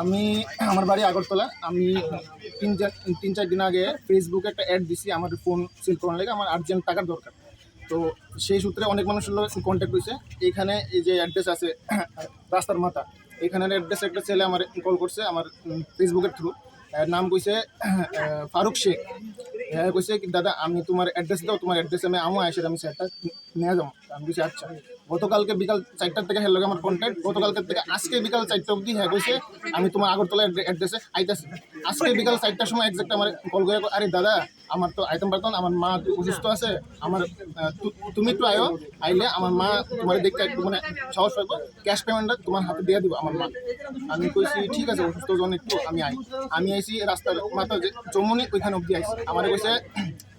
আমি, আমার বাড়ি আগরতলা। আমি তিন চার তিন চার দিন আগে ফেসবুকে একটা অ্যাড দিছি, আমার ফোন সেল করার লাগে, আমার আর্জেন্ট টাকার দরকার। তো সেই সূত্রে অনেক মানুষের কন্ট্যাক্ট হয়েছে এইখানে এই যে অ্যাড্রেস আছে, রাস্তার মাথা। এখানের অ্যাড্রেস একটা ছেলে আমার কল করছে আমার ফেসবুকের থ্রু নাম কইছে ফারুক শেখ। হ্যাঁ কইছে দাদা, আমি তোমার অ্যাড্রেস দাও, তোমার অ্যাড্রেসে আমি আমো আসে আমি স্যারটা নিয়ে যাব। আমি কইছি আচ্ছা। গতকালকে বিকাল চারটার থেকে হ্যাঁ আমার কন্ট্যাক্ট গতকালকে থেকে আজকে বিকাল চারটা অবধি হ্যাঁ কইছে। আমি তোমার আগরতলা অ্যাড্রেসে আইতাছি। আজকে বিকাল চারটার সময় একজাক্ট আমার কল করে আরে দাদা, আমার তো আইতাম পারতাম, আমার মা অসুস্থ আছে, আমার তুমি একটু আয়ো, আইলে আমার মা তোমার দেখতে একটু মানে সাহস পাইবো ক্যাশ পেমেন্টটা তোমার হাতে দিয়ে দিব আমার মা। আমি কইছি, ঠিক আছে, অসুস্থ যখন একটু, আমি আই আমি আইছি, রাস্তার মাথা যে চৌমনি ওইখানে অবধি আইছি। আমার কইছে,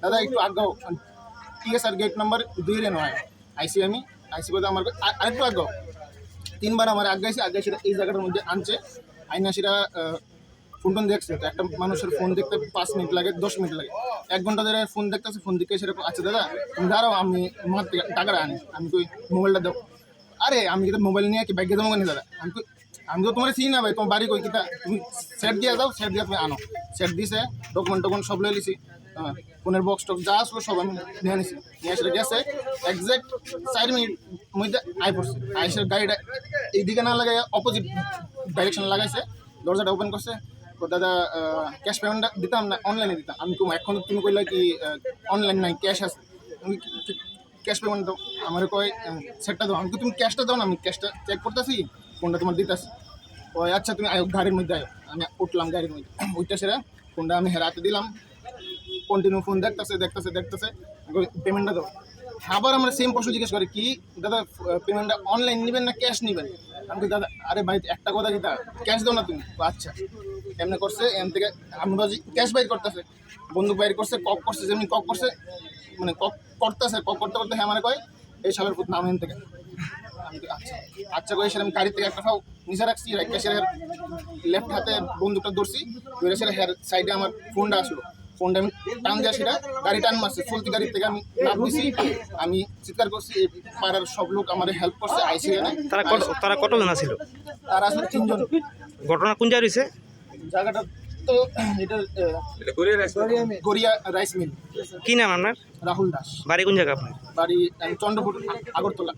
দাদা, একটু আগাও। ঠিক আছে, আর গেট নাম্বার দুই রে নয়। আইসি আমি আইসি বলতে আমার কই, "আ- আরেকটু আগাও তিনবার আমার আগাইছে আগে সেটা এই জায়গাটার মধ্যে আনছে। আইনা সেটা ফোন টোন দেখছে তো একটা মানুষের ফোন দেখতে পাঁচ মিনিট লাগে দশ মিনিট লাগে। এক ঘণ্টা ধরে ফোন দেখতেছে ফোন দেখে সেরকম আছে দাদা তুমি দাঁড়াও আমি মার থেকে টাকাটা আনি। আমি কই মোবাইলটা দাও। আরে আমি কিন্তু মোবাইল নিয়ে কি ব্যাগে দেবো কেন দাদা? আমি কই আমি তো তোমার চিনি না ভাই তোমার বাড়ি কই কিতা? তুমি সেট দিয়ে দাও সেট দিয়ে তুমি আনো। সেট দিছে ডকুমেন্ট টকুমেন্ট সব লিছি। হ্যাঁ, ফোনের বক্স টক যা আসলো সব আমি নিয়ে নিছি। নিয়ে এসে গেছে একজ্যাক্ট চার মিনিট মধ্যে আই পড়ছে। আইসের গাড়িটা এইদিকে না লাগাই অপোজিট ডাইরেকশন লাগাইছে দরজাটা ওপেন করছে। তো দাদা ক্যাশ পেমেন্টটা দিতাম না অনলাইনে দিতাম। আমি কম এখন তুমি কইলা কি অনলাইন নাই ক্যাশ আছে? ক্যাশ পেমেন্ট দাও আমার কয় সেটটা দাও। আমি তুমি ক্যাশটা দাও না আমি ক্যাশটা চেক করতেছি ফোনটা তোমার দিতেছি। ওই আচ্ছা তুমি আয়ো গাড়ির মধ্যে আয়ো। আমি উঠলাম গাড়ির মধ্যে। ওইটা সেরা ফোনটা আমি হেরাতে দিলাম। কন্টিনিউ ফোন দেখতেছে দেখতেছে দেখতেছে। পেমেন্টটা দাও। আবার আমরা সেম প্রশ্ন জিজ্ঞেস করি, কি? দাদা পেমেন্টটা অনলাইন নেবেন না ক্যাশ নেবেন? আমি দাদা, আরে ভাই, একটা কথা কি ক্যাশ দাও না তুমি। আচ্ছা। এমনি করছে এম থেকে আমি ভাবছি ক্যাশ বাইর করতেছে। বন্দুক বাইর করছে কক করছে, যেমনি কক করছে মানে কক করতেছে কক করতে করতে হ্যাঁ মানে কয়, এই সালের পুত নাম এম থেকে। আমি আচ্ছা আচ্ছা করে সেরকম গাড়ি থেকে একটা ফাও নিচে রাখছি রাখতে লেফট হাতে বন্দুকটা ধরছি, ধরে সেরে হেয়ার সাইডে আমার ফোনটা আসলো। ফোনটা আমি টান দেওয়া সেটা গাড়ি টান মারছে চলতি গাড়ি থেকে আমি নাম দিছি আমি চিৎকার করছি পাড়ার সব লোক আমার হেল্প করছে আইসি তারা কত তারা কতজন ছিল তারা আসলে তিনজন। ঘটনা কোন জায়গায় রয়েছে জায়গাটা তো এটা গড়িয়া রাইস মিল কি নাম আপনার? রাহুল দাস। বাড়ি কোন জায়গা আপনার? বাড়ি চন্দ্রপুর আগরতলা।